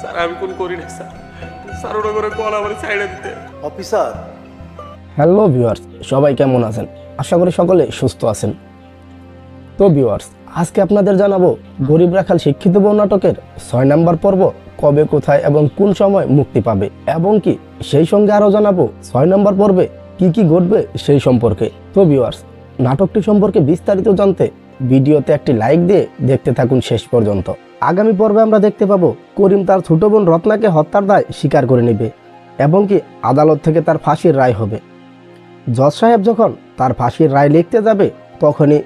Sir আমি কোন করি না স্যার। স্যার ওটা করে কল আমার সাইডে দিতে। অফিসার। হ্যালো ভিউয়ার্স সবাই কেমন আছেন? আশা করি সকলে সুস্থ আছেন। তো ভিউয়ার্স আজকে আপনাদের জানাব গরিব রাখাল শিক্ষিত বউ নাটকের ছয় নম্বর পর্ব কবে কোথায় এবং কোন সময় মুক্তি পাবে এবং কি সেই সঙ্গে আরও জানাব ছয় নম্বর পর্বে কি কি ঘটবে সেই সম্পর্কে। তো ভিউয়ার্স নাটকটি সম্পর্কে বিস্তারিত জানতে ভিডিওতে একটি লাইক দিয়ে দেখতে থাকুন শেষ পর্যন্ত। আগামী পর্বে আমরা দেখতে পাবো, করিম তার ছোট বোন রত্নাকে হত্যার দায় স্বীকার করে নেবে এবং কি আদালত থেকে তার ফাঁসির রায় হবে। জজ সাহেব যখন তার ফাঁসির রায় লিখতে যাবে, তখনই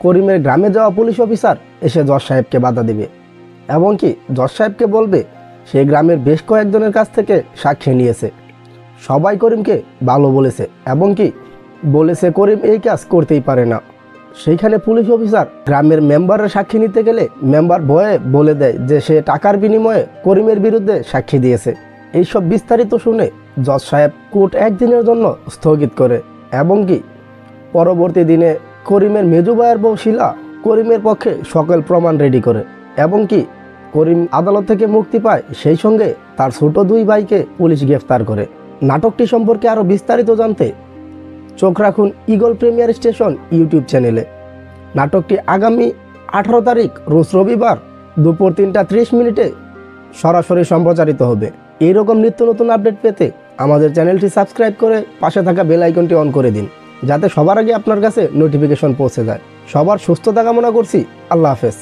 করিমের গ্রামে যাওয়া পুলিশ অফিসার এসে জজ সাহেবকে বাধা দেবে। এবং কি জজ সাহেবকে বলবে, সে গ্রামের বেশ কয়েকজনের কাছ থেকে সাক্ষী নিয়েছে। সবাই করিমকে ভালো বলেছে এবং কি বলেছে করিম এই কাজ করতেই পারে না। সেইখানে পুলিশ অফিসার গ্রামের মেম্বারের সাক্ষী নিতে গেলে মেম্বার ভয়ে বলে দেয় যে সে টাকার বিনিময়ে করিমের বিরুদ্ধে সাক্ষী দিয়েছে। এইসব বিস্তারিত শুনে জজ সাহেব কোর্ট একদিনের জন্য স্থগিত করে এবং কি পরবর্তী দিনে করিমের মেজুবায়ের বউ শিলা করিমের পক্ষে সকল প্রমাণ রেডি করে এবং কি করিম আদালত থেকে মুক্তি পায় সেই সঙ্গে তার ছোট দুই ভাইকে পুলিশ গ্রেফতার করে। নাটকটি সম্পর্কে আরও বিস্তারিত জানতে চোখ রাখুন ইগল প্রিমিয়ার স্টেশন ইউটিউব চ্যানেলে। নাটকটি আগামী আঠারো তারিখ, রোজ রবিবার, দুপুর তিনটা ত্রিশ মিনিটে সরাসরি সম্প্রচারিত হবে। এইরকম নিত্য নতুন আপডেট পেতে আমাদের চ্যানেলটি সাবস্ক্রাইব করে পাশে থাকা বেল আইকনটি অন করে দিন, যাতে সবার আগে আপনার কাছে নোটিফিকেশন পৌঁছে যায়। সবার সুস্থতা কামনা করছি। আল্লাহ হাফেজ।